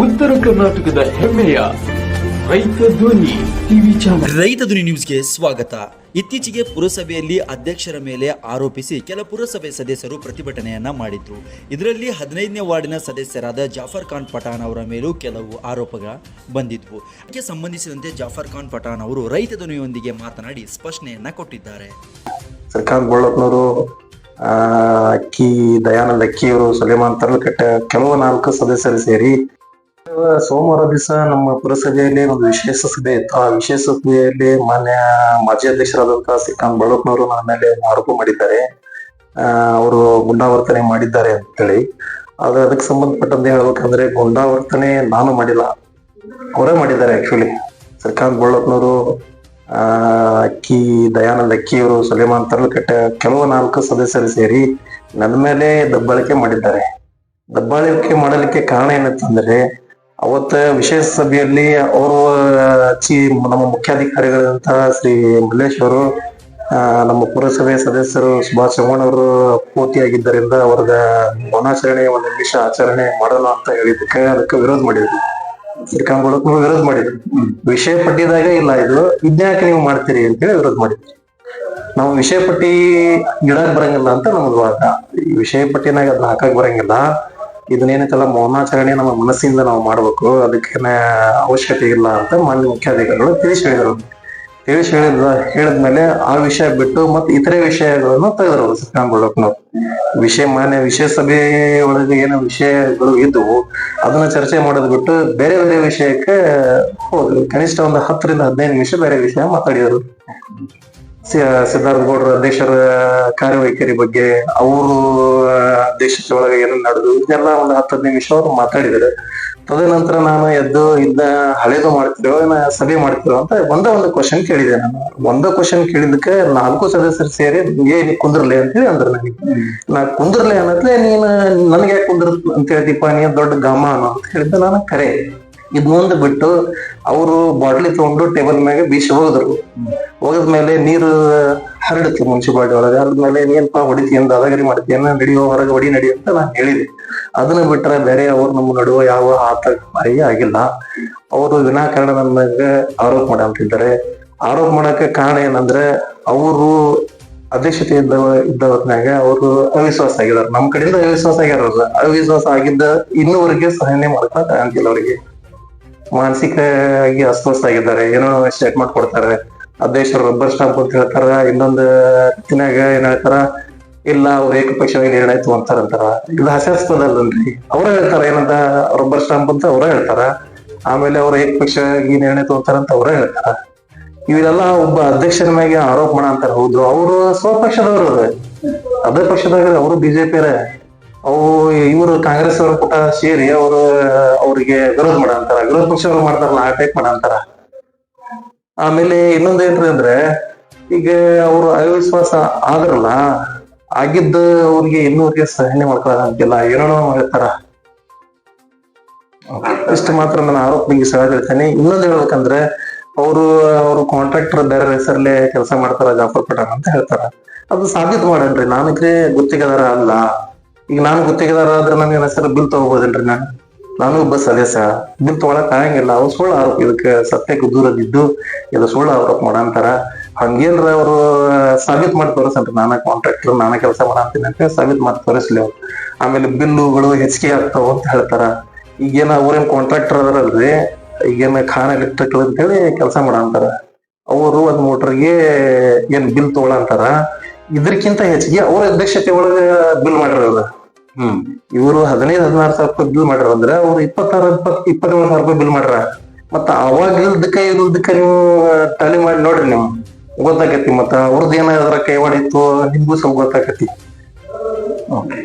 ಉತ್ತರ ಕರ್ನಾಟಕದ ಹೆಮ್ಮೆಯ ರೈತ ಧ್ವನಿ ಟಿವಿ ಚಾನಲ್. ರೈತ ಧ್ವನಿ ನ್ಯೂಸ್ಗೆ ಸ್ವಾಗತ. ಇತ್ತೀಚೆಗೆ ಪುರಸಭೆಯಲ್ಲಿ ಅಧ್ಯಕ್ಷರ ಮೇಲೆ ಆರೋಪಿಸಿ ಕೆಲ ಪುರಸಭೆ ಸದಸ್ಯರು ಪ್ರತಿಭಟನೆಯನ್ನ ಮಾಡಿದ್ರು. ಇದರಲ್ಲಿ ಹದಿನೈದನೇ ವಾರ್ಡಿನ ಸದಸ್ಯರಾದ ಜಾಫರ್ ಖಾನ್ ಪಠಾಣ್ ಅವರ ಮೇಲೂ ಕೆಲವು ಆರೋಪಗಳ ಬಂದಿದ್ವು. ಅದಕ್ಕೆ ಸಂಬಂಧಿಸಿದಂತೆ ಜಾಫರ್ ಖಾನ್ ಪಠಾಣ್ ಅವರು ರೈತ ಧ್ವನಿಯೊಂದಿಗೆ ಮಾತನಾಡಿ ಸ್ಪಷ್ಟನೆಯನ್ನ ಕೊಟ್ಟಿದ್ದಾರೆ. ಸರ್ಕಾರ ಬಳ್ಳಪ್ಪನವರು ಆ, ಅಕ್ಕಿ ದಯಾನಂದ ಅಕ್ಕಿಯವರು ಸುಲೇಮಾನ್ ತರಲಕಟ್ಟ ಕೆಲವು ನಾಲ್ಕು ಸದಸ್ಯರು ಸೇರಿ ಸೋಮವಾರ ದಿವಸ ನಮ್ಮ ಪುರಸಭೆಯಲ್ಲಿ ಒಂದು ವಿಶೇಷ ಸಭೆ ಇತ್ತು. ಆ ವಿಶೇಷ ಸಭೆಯಲ್ಲಿ ಮಾನ್ಯ ಮಾಜಿ ಅಧ್ಯಕ್ಷರಾದಂತಹ ಶ್ರೀಕಾಂತ್ ಬಳೂಕ್ನವರು ನನ್ನ ಮೇಲೆ ಆರೋಪ ಮಾಡಿದ್ದಾರೆ. ಅವರು ಗುಂಡಾವರ್ತನೆ ಮಾಡಿದ್ದಾರೆ ಅಂತ ಹೇಳಿ ಆದ್ರೆ ಅದಕ್ಕೆ ಸಂಬಂಧಪಟ್ಟಂತೆ ಹೇಳ್ಬೇಕಂದ್ರೆ ಗುಂಡಾವರ್ತನೆ ನಾನು ಮಾಡಿಲ್ಲ. ಅವರೇ ಮಾಡಿದ್ದಾರೆ ಆಕ್ಚುಲಿ ಶ್ರೀಕಾಂತ್ ಬಳೂಕ್ನವರು ಅಕ್ಕಿ, ದಯಾನಂದ ಅಕ್ಕಿಯವರು ಸುಲೇಮಾನ್ ತರಲಕಟ್ಟ ಕೆಲವು ನಾಲ್ಕು ಸದಸ್ಯರು ಸೇರಿ ನನ್ನ ಮೇಲೆ ದಬ್ಬಾಳಿಕೆ ಮಾಡಿದ್ದಾರೆ. ದಬ್ಬಾಳಿಕೆ ಮಾಡಲಿಕ್ಕೆ ಕಾರಣ ಏನಂತಂದ್ರೆ ಅವತ್ತ ವಿಶೇಷ ಸಭೆಯಲ್ಲಿ ಅವರು ನಮ್ಮ ಮುಖ್ಯಾಧಿಕಾರಿಗಳಂತಹ ಶ್ರೀ ಮಲ್ಲೇಶ್ ಅವರು ನಮ್ಮ ಪುರಸಭೆ ಸದಸ್ಯರು ಸುಭಾಷ್ ಚವ್ಹಾಣ್ ಅವರು ಪೂರ್ತಿಯಾಗಿದ್ದರಿಂದ ಅವ್ರದ ಮೌನಾಚರಣೆ ಒಂದು ನಿಮಿಷ ಆಚರಣೆ ಮಾಡಲ್ಲ ಅಂತ ಹೇಳಿದ್ದಕ್ಕೆ ಅದಕ್ಕೆ ವಿರೋಧ ಮಾಡಿದ್ರು. ಶ್ರೀಕಾಂತ್ ವಿರೋಧ ಮಾಡಿದ್ರು. ವಿಷಯ ಪಟ್ಟಿದಾಗ ಇಲ್ಲ ಇದು. ಇದ್ಯಾಕೆ ನೀವು ಮಾಡ್ತೀರಿ ಅಂತ ಹೇಳಿ ವಿರೋಧ ಮಾಡಿದ್ರು. ನಾವು ವಿಷಯ ಪಟ್ಟಿ ಗಿಡಕ್ ಬರಂಗಿಲ್ಲ ಅಂತ ನಮ್ದು ವಾದ ಈ ವಿಷಯ ಪಟ್ಟಿನಾಗ ಅದನ್ನ ಹಾಕಕ್ ಬರಂಗಿಲ್ಲ. ಇದನ್ನೇನೈತಲ್ಲ ಮೌನಾಚರಣೆ ನಮ್ಮ ಮನಸ್ಸಿಂದ ನಾವು ಮಾಡ್ಬೇಕು. ಅದಕ್ಕೇನೆ ಅವಶ್ಯಕತೆ ಇಲ್ಲ ಅಂತ ಮಾನ್ಯ ಮುಖ್ಯಾಧಿಕಾರಿಗಳು ತಿಳಿಸಿ ಹೇಳಿದ್ರು ತಿಳಿಸಿ ಹೇಳಿದ ಹೇಳಿದ್ಮೇಲೆ ಆ ವಿಷಯ ಬಿಟ್ಟು ಮತ್ತೆ ಇತರೆ ವಿಷಯಗಳನ್ನು ತೆಗೆದ್ರು ಶ್ರೀಕಾಂತ್ ನಾವು ವಿಷಯ ಮಾನ್ಯ ವಿಷಯ ಸಭೆ ಒಳಗೆ ಏನೋ ವಿಷಯಗಳು ಇದ್ವು, ಅದನ್ನ ಚರ್ಚೆ ಮಾಡೋದ್ ಬಿಟ್ಟು ಬೇರೆ ಬೇರೆ ವಿಷಯಕ್ಕೆ ಹೋದ್ರು. ಕನಿಷ್ಠ ಒಂದು ಹತ್ತರಿಂದ ಹದಿನೈದು ನಿಮಿಷ ಬೇರೆ ವಿಷಯ ಮಾತಾಡಿದರು. ಸಿ- ಸಿದ್ಧಾರ್ಥ ಗೌಡ್ರ ಅಧ್ಯಕ್ಷರ ಕಾರ್ಯವೈಖರಿ ಬಗ್ಗೆ ಅವರು ದೇಶದ ಏನೇನು ನಡೆದು, ಇದೆಲ್ಲ ಒಂದು ಹತ್ತು ಹದಿನೈದು ನಿಮಿಷ ಅವರು ಮಾತಾಡಿದ್ರು. ತದನಂತರ ನಾನು ಎದ್ದು ಇದ್ದ ಹಳೇದು ಮಾಡ್ತಿರೋ ಏನ ಸಭೆ ಮಾಡ್ತಿರೋ ಅಂತ ಒಂದೇ ಒಂದು ಕ್ವಶನ್ ಕೇಳಿದೆ ನಾನು. ಒಂದ ಕ್ವಶನ್ ಕೇಳಿದಕ್ಕೆ ನಾಲ್ಕು ಸದಸ್ಯರು ಸೇರಿ, ಏ, ನೀ ಕುಂದ್ರಲೆ ಅಂತ ಹೇಳಿ ಅಂದ್ರು ನನಗೆ. ನಾ ಕುಂದ್ರಲೆ ಅನ್ನತ್ಲೆ ನೀನು ನನಗೆ ಯಾಕೆ ಕುಂದ್ರ ಅಂತ ಹೇಳ್ತಿಪ್ಪ ನೀ ದೊಡ್ಡ ಗಮ ಅನ್ನೋ ಅಂತ ಹೇಳಿದ್ದೆ ನಾನು ಕರೆ. ಇದನ್ನೊಂದು ಬಿಟ್ಟು ಅವರು ಬಾಟ್ಲಿ ತಗೊಂಡು ಟೇಬಲ್ ಮ್ಯಾಗ ಬೀಸಿ ಹೋದ್ರು ಹೋಗದ್ಮೇಲೆ ನೀರು ಹರಡುತ್ತೆ ಮುನ್ಸಿಪಾಲ್ಟಿ ಒಳಗೆ. ಹರದ್ಮೇಲೆ ಏನಪ್ಪಾ ಹೊಡಿತಿ ಅಂತ ದಾದಾಗಿರಿ ಮಾಡ್ತೀಯನ್ನ ನಡಿಯೋ, ಹೊರಗೆ ಹೊಡಿ ನಡಿ ಅಂತ ನಾನು ಹೇಳಿದೆ. ಅದನ್ನ ಬಿಟ್ರೆ ಬೇರೆ ಅವ್ರು ನಮ್ಮ ನಡುವ ಯಾವ ಆತಂಕ ಆಗಿಲ್ಲ. ಅವರು ವಿನಾಕಾರಣ ನನ್ನ ಮ್ಯಾಗ ಆರೋಪ ಮಾಡಂತಿದ್ದಾರೆ ಆರೋಪ ಮಾಡಕ್ಕೆ ಕಾರಣ ಏನಂದ್ರೆ ಅವರು ಅಧ್ಯಕ್ಷತೆ ಇದ್ದವ ಇದ್ದ ಹೊತ್ನ್ಯಾಗ ಅವರು ಅವಿಶ್ವಾಸ ಆಗಿದ್ದಾರೆ ನಮ್ ಕಡೆಯಿಂದ ಅವಿಶ್ವಾಸ ಆಗ್ಯಾರ ಅವಿಶ್ವಾಸ ಆಗಿದ್ದ ಇನ್ನೂವರೆಗೆ ಸಹನೆ ಮಾಡ್ಕೊಳಕ್ ಆಗಂಗಿಲ್ಲ ಅವರಿಗೆ. ಮಾನಸಿಕವಾಗಿ ಅಸ್ವಸ್ಥ ಆಗಿದ್ದಾರೆ ಏನೋ ಸ್ಟೇಟ್ಮೆಂಟ್ ಕೊಡ್ತಾರೆ. ಅಧ್ಯಕ್ಷರು ರಬ್ಬರ್ ಸ್ಟಾಂಪ್ ಅಂತ ಹೇಳ್ತಾರ. ಇನ್ನೊಂದು ರೀತಿನಾಗ ಏನ್ ಹೇಳ್ತಾರ? ಇಲ್ಲ, ಅವ್ರ ಏಕಪಕ್ಷವಾಗಿ ನಿರ್ಣಯ ತಗೊಂತಾರಂತಾರ ಇದು ಹಾಸ್ಯಾಸ್ಪದ ಅಲ್ಲನ್ರಿ ಅವ್ರ ಹೇಳ್ತಾರ, ಏನಂತ? ರಬ್ಬರ್ ಸ್ಟಾಂಪ್ ಅಂತ ಅವ್ರ ಹೇಳ್ತಾರ. ಆಮೇಲೆ ಅವ್ರ ಏಕಪಕ್ಷವಾಗಿ ನಿರ್ಣಯ ತಗೊಂತಾರ ಅಂತ ಅವ್ರ ಹೇಳ್ತಾರ. ಇವೆಲ್ಲ ಒಬ್ಬ ಅಧ್ಯಕ್ಷನ ಮ್ಯಾಗೆ ಆರೋಪ ಮಾಡ ಅಂತಾರ. ಹೌದು. ಅವರು ಸ್ವಪಕ್ಷದವ್ರ. ಅದೇ ಪಕ್ಷದಾಗ ಅವರು ಬಿಜೆಪಿ ಅವು ಇವರು ಕಾಂಗ್ರೆಸ್ ಅವರ ಪುಟ ಸೇರಿ ಅವರು, ಅವರಿಗೆ ವಿರೋಧ ಮಾಡ ಅಂತಾರ ವಿರೋಧ ಪಕ್ಷವ್ರು ಮಾಡ್ತಾರಲ್ಲ, ಆ ಟೈಪ್ ಮಾಡ ಅಂತಾರ ಆಮೇಲೆ ಇನ್ನೊಂದ್ ಏನ್ರಿ ಅಂದ್ರೆ, ಈಗ ಅವರು ಅವಿಶ್ವಾಸ ಆದ್ರಲ್ಲ, ಆಗಿದ್ದ ಅವ್ರಿಗೆ ಇನ್ನೂರಿಗೆ ಸಹನೆ ಮಾಡ್ಕೊಳಂಗಿಲ್ಲ ಏನೇನೋ ಹೇಳ್ತಾರ. ಇಷ್ಟು ಮಾತ್ರ ನನ್ನ ಆರೋಪ ನಿಮ್ಗೆ ಸಹ ಹೇಳ್ತೇನೆ. ಇನ್ನೊಂದ್ ಹೇಳ್ಬೇಕಂದ್ರೆ, ಅವರು ಅವರು ಕಾಂಟ್ರಾಕ್ಟರ್ ಬೇರೆ ಹೆಸರಲ್ಲೇ ಕೆಲಸ ಮಾಡ್ತಾರ ಜಾಫರ್ ಪಠಾಣ್ ಅಂತ ಹೇಳ್ತಾರ. ಅದು ಸಾಬೀತು ಮಾಡನ್ರಿ. ನಾನಕ್ಕೆ ಗುತ್ತಿಗೆದಾರ ಅಲ್ಲ. ಈಗ ನಾನು ಗುತ್ತಿಗೆದಾರ ಆದ್ರೆ ನನಗೆ ಹೆಸರು ಬಿಲ್ ತಗೋಬೋದಲ್ರಿ ನಾನು? ನಾನು ಒಬ್ಬ ಸದಸ್ಯ. ಬಿಲ್ ತಗೊಳಕ್ ಆಗಂಗಿಲ್ಲ. ಅವ್ರು ಸುಳ್ಳು ಆರೋಪ ಇದಕ್ಕೆ ಸತ್ಯಕ್ಕೆ ದೂರದಿದ್ದು ಇದು ಸುಳ್ಳು ಆರೋಪ ಮಾಡಂತಾರ. ಹಂಗೇನ್ರ ಅವರು ಸಾಬೀತ್ ಮಾಡಿ ತೋರಿಸನ್ರಿ ನಾನ ಕಾಂಟ್ರಾಕ್ಟರ್ ನಾನ ಕೆಲಸ ಮಾಡಂತೀನಿ ಅಂತ ಸಾಬೀತ್ ಮಾಡಿ ತೋರಿಸ್ಲಿ ಅವ್ರು. ಆಮೇಲೆ ಬಿಲ್ಲುಗಳು ಹೆಚ್ಚಿಗೆ ಆಗ್ತಾವ ಅಂತ ಹೇಳ್ತಾರ. ಈಗೇನ ಅವ್ರೇನ್ ಕಾಂಟ್ರಾಕ್ಟರ್ ಅದಾರಲ್ರಿ? ಈಗೇನ ಖಾನ ಅಂತ ಹೇಳಿ ಕೆಲಸ ಮಾಡಂತಾರ. ಅವರು ಒಂದ್ ಮೋಟರ್ಗೆ ಏನ್ ಬಿಲ್ ತಗೊಳಂತಾರ. ಇದ್ರಕ್ಕಿಂತ ಹೆಚ್ಚಿಗೆ ಅವ್ರ ಅಧ್ಯಕ್ಷತೆ ಒಳಗ ಬಿಲ್ ಮಾಡಿರೋದು. ಇವರು ಹದಿನೈದು, ಹದಿನಾರು ಸಾವಿರ ರೂಪಾಯಿ ಬಿಲ್ ಮಾಡ್ರ ಅಂದ್ರೆ ಅವ್ರು ಇಪ್ಪತ್ತಾರು ಇಪ್ಪತ್ ಇಪ್ಪತ್ತೇಳು ಸಾವಿರ ರೂಪಾಯಿ ಬಿಲ್ ಮಾಡ್ರ ಮತ್ತ ಅವಾಗ ಇಲ್ದಕ್ಕ ಇಲ್ದಕ್ಕ ನೀವು ಟ್ಯಾಲಿ ಮಾಡಿ ನೋಡ್ರಿ ನಿಮ್. ಗೊತ್ತಾಕತಿ ಮತ್ತ ಅವ್ರದ್ದು ಏನಾದ್ರ ಕೈವಾಡಿತ್ತು ನಿಮ್ಗೂ ಸ್ವಲ್ಪ ಗೊತ್ತಾಕತಿ. ಓಕೆ